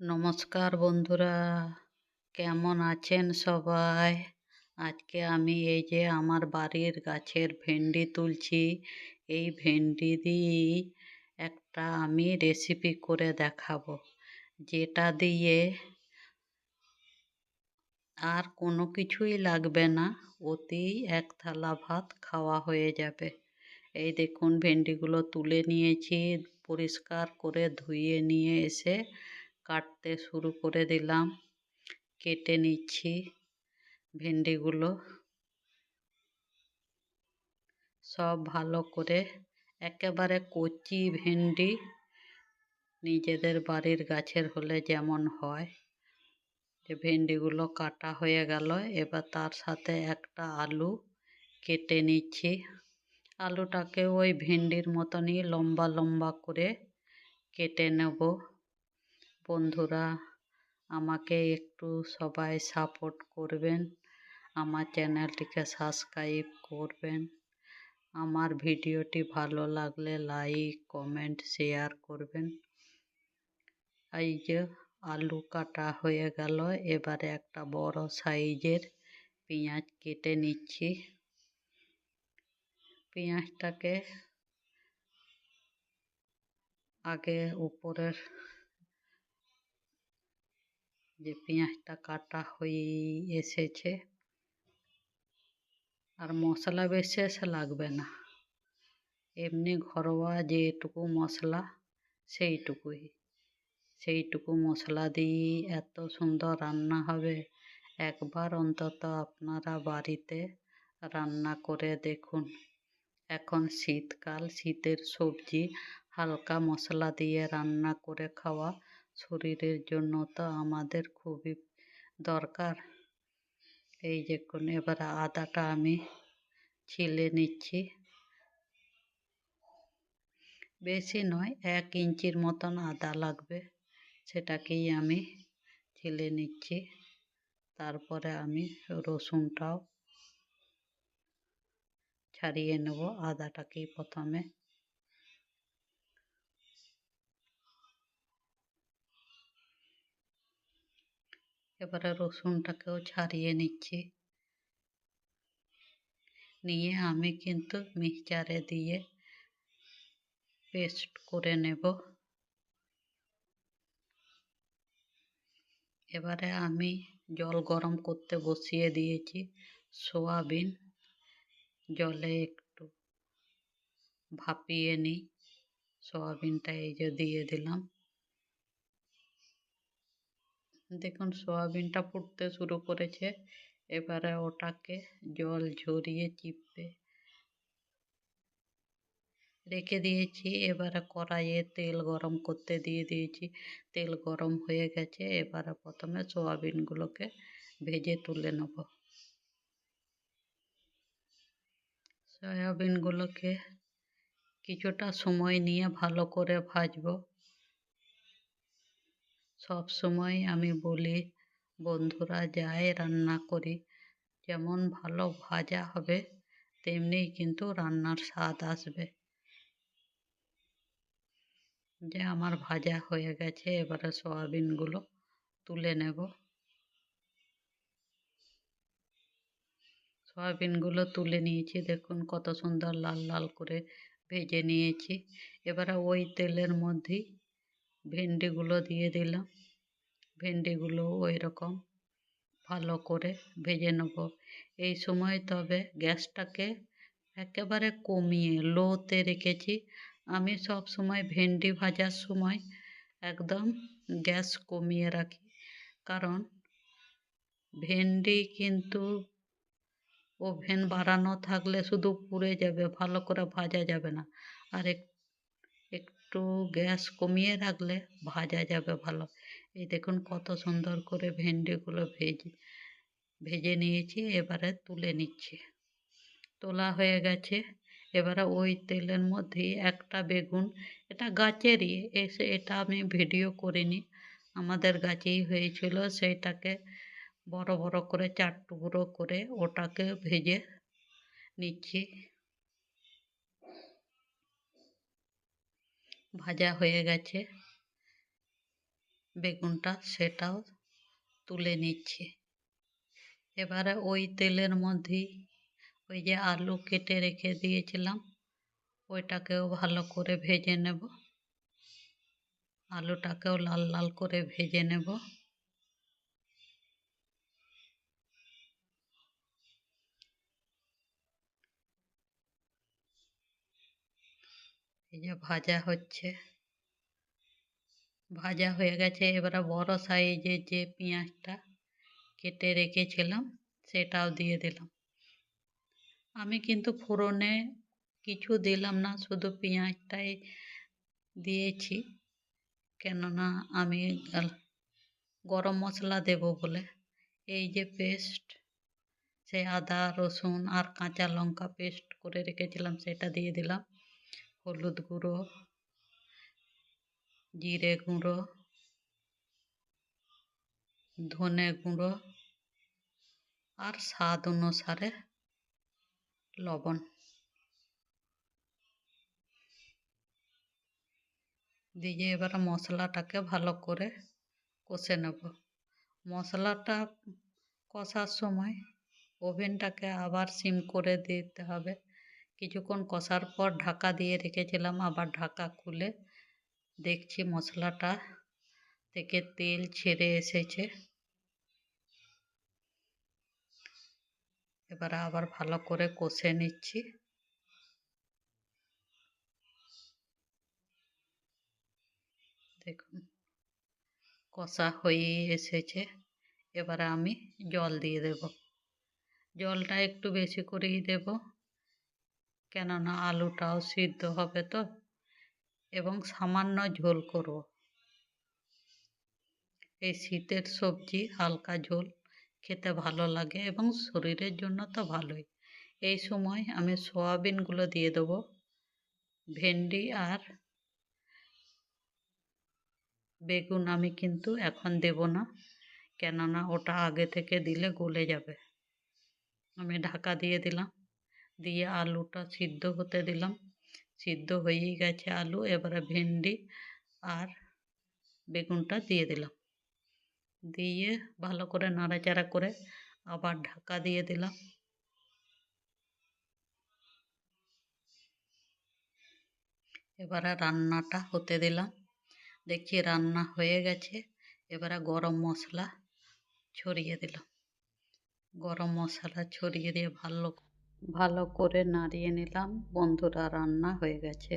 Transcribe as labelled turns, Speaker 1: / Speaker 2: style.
Speaker 1: নমস্কার বন্ধুরা, কেমন আছেন সবাই? আজকে আমি এই যে আমার বাড়ির গাছের ভেন্ডি তুলছি, এই ভেন্ডি দিয়ে একটা আমি রেসিপি করে দেখাবো। যেটা দিয়ে আর কোনো কিছুই লাগবে না অতি এক থালা ভাত খাওয়া হয়ে যাবে। এই দেখুন, ভেন্ডিগুলো তুলে নিয়েছি, পরিষ্কার করে ধুয়ে নিয়ে এসে কাটতে শুরু করে দিলাম। কেটে নিচ্ছি ভেন্ডিগুলো। সব ভালো করে একেবারে কচি ভেন্ডি নিজেদের বাড়ির গাছের হলে যেমন হয়। যে ভেন্ডিগুলো কাটা হয়ে গেল, এবার তার সাথে একটা আলু কেটে নিচ্ছি। আলুটাকে ওই ভেন্ডির মতনই লম্বা লম্বা করে কেটে নেব। বন্ধুরা, আমাকে একটু সবাই সাপোর্ট করবেন, আমার চ্যানেলটিকে সাবস্ক্রাইব করবেন। আমার ভিডিওটি ভালো লাগলে লাইক কমেন্ট শেয়ার করবেন। এই যে আলু কাটা হয়ে গেল, এবারে একটা বড় সাইজের পেঁয়াজ কেটে নিচ্ছি। পেঁয়াজটাকে আগে উপরের যে পেঁয়াজটা কাটা হয়ে এসেছে, আর মশলা বিশেষ লাগবে না। এমনি ঘরোয়া যেটুকু মশলা, সেইটুকুই। সেইটুকু মশলা দিয়ে এত সুন্দর রান্না হবে। একবার অন্তত আপনারা বাড়িতে রান্না করে দেখুন। এখন শীতকাল, শীতের সবজি হালকা মশলা দিয়ে রান্না করে খাওয়া শরীরের জন্য তো আমাদের খুবই দরকার। এই যে কোন, এবারে আদাটা আমি ছিলে নিচ্ছি। বেশি নয়, এক ইঞ্চির মতন আদা লাগবে, সেটাকেই আমি ছিলে নিচ্ছি। তারপরে আমি রসুনটাও ছাড়িয়ে নেব, আদাটাকেই প্রথমে এবারে রসুনটাকেও ছাড়িয়ে নিচ্ছি। নিয়ে আমি কিন্তু মিক্সচারে দিয়ে পেস্ট করে নেব। এবারে আমি জল গরম করতে বসিয়ে দিয়েছি সোয়াবিন। জলে একটু ভাপিয়ে নিই। সোয়াবিনটা এই যে দিয়ে দিলাম। দেখুন, সোয়াবিনটা ফুটতে শুরু করেছে। এবারে ওটাকে জল ঝরিয়ে চিপে রেখে দিয়েছি। এবারে কড়াইয়ে তেল গরম করতে দিয়ে দিয়েছি। তেল গরম হয়ে গেছে। এবারে প্রথমে সোয়াবিনগুলোকে ভেজে তুলে নেব। সয়াবিনগুলোকে কিছুটা সময় নিয়ে ভালো করে ভাজবো। সব সময় আমি বলি, বন্ধুরা যাই রান্না করি, যেমন ভালো ভাজা হবে, তেমনি কিন্তু রান্নার স্বাদ আসবে। যে আমার ভাজা হয়ে গেছে, এবারে সয়াবিনগুলো তুলে নেব। সয়াবিনগুলো তুলে নিয়েছি, দেখুন কত সুন্দর লাল লাল করে ভেজে নিয়েছি। এবারে ওই তেলের মধ্যেই ভেন্ডিগুলো দিয়ে দিলাম। ভেন্ডিগুলো ওই রকম ভালো করে ভেজে নেব। এই সময় তবে গ্যাসটাকে একেবারে কমিয়ে, লোতে রেখেছি। আমি সব সময় ভেন্ডি ভাজার সময় একদম গ্যাস কমিয়ে রাখি। কারণ ভেন্ডি কিন্তু ওভেন বাড়ানো থাকলে শুধু পুড়ে যাবে, ভালো করে ভাজা যাবে না। আর একটু গ্যাস কমিয়ে রাখলে ভাজা যাবে ভালো। এই দেখুন কত সুন্দর করে ভেন্ডিগুলো ভেজে ভেজে নিয়েছি, এবারে তুলে নিচ্ছি। তোলা হয়ে গেছে। এবারে ওই তেলের মধ্যেই একটা বেগুন, এটা গাছেরই, এসে এটা আমি ভিডিও করিনি। আমাদের গাছেই হয়েছিল, সেইটাকে বড় বড় করে চার টুকরো করে ওটাকে ভেজে নিচ্ছি। ভাজা হয়ে গেছে। বেগুনটা সেটাও তুলে নিচ্ছে। এবারে ওই তেলের মধ্যেই ওই যে আলু কেটে রেখে দিয়েছিলাম, ওইটাকেও ভালো করে ভেজে নেব। আলুটাকেও লাল লাল করে ভেজে নেব। এই যে ভাজা হচ্ছে, ভাজা হয়ে গেছে। এবারে বড় সাইজের যে পেঁয়াজটা কেটে রেখেছিলাম, সেটাও দিয়ে দিলাম। আমি কিন্তু ফোড়নে কিছু দিলাম না, শুধু পেঁয়াজটাই দিয়েছি। কেননা আমি গরম মশলা দেব বলে। এই যে পেস্ট সেই আদা, রসুন আর কাঁচা লঙ্কা পেস্ট করে রেখেছিলাম, সেটা দিয়ে দিলাম। হলুদ গুঁড়ো, জিরে গুঁড়ো, ধনে গুঁড়ো আর স্বাদ অনুসারে লবণ। দিয়ে এবারে মশলাটাকে ভালো করে কষে নেব। মশলাটা কষার সময় ওভেনটাকে আবার সিম করে দিতে হবে। কিছুক্ষণ কষার পর ঢাকা দিয়ে রেখেছিলাম, আবার ঢাকা খুলে দেখছি মশলাটা থেকে তেল ছেড়ে এসেছে। এবারে আবার ভালো করে কষে নিচ্ছি। দেখুন, কষা হয়ে এসেছে। এবারে আমি জল দিয়ে দেব। জলটা একটু বেশি করেই দেব। কেননা আলুটাও সিদ্ধ হবে তো, এবং সামান্য ঝোল করব। এই শীতের সবজি হালকা ঝোল খেতে ভালো লাগে এবং শরীরের জন্য তো ভালোই। এই সময় আমি সয়াবিনগুলো দিয়ে দেবো, ভেন্ডি আর বেগুন আমি কিন্তু এখন দেব না, কেননা ওটা আগে থেকে দিলে গলে যাবে। আমি ঢাকা দিয়ে দিলাম। দিয়ে আলুটা সিদ্ধ হতে দিলাম। সিদ্ধ হয়েই গেছে আলু, এবারে ভেন্ডি আর বেগুনটা দিয়ে দিলাম। দিয়ে ভালো করে নাড়াচাড়া করে আবার ঢাকা দিয়ে দিলাম। এবারে রান্নাটা হতে দিলাম। দেখি রান্না হয়ে গেছে। এবারে গরম মশলা ছড়িয়ে দিলাম। গরম মশলা ছড়িয়ে দিয়ে ভালো ভালো করে নাড়িয়ে নিলাম। বন্ধুরা রান্না হয়ে গেছে।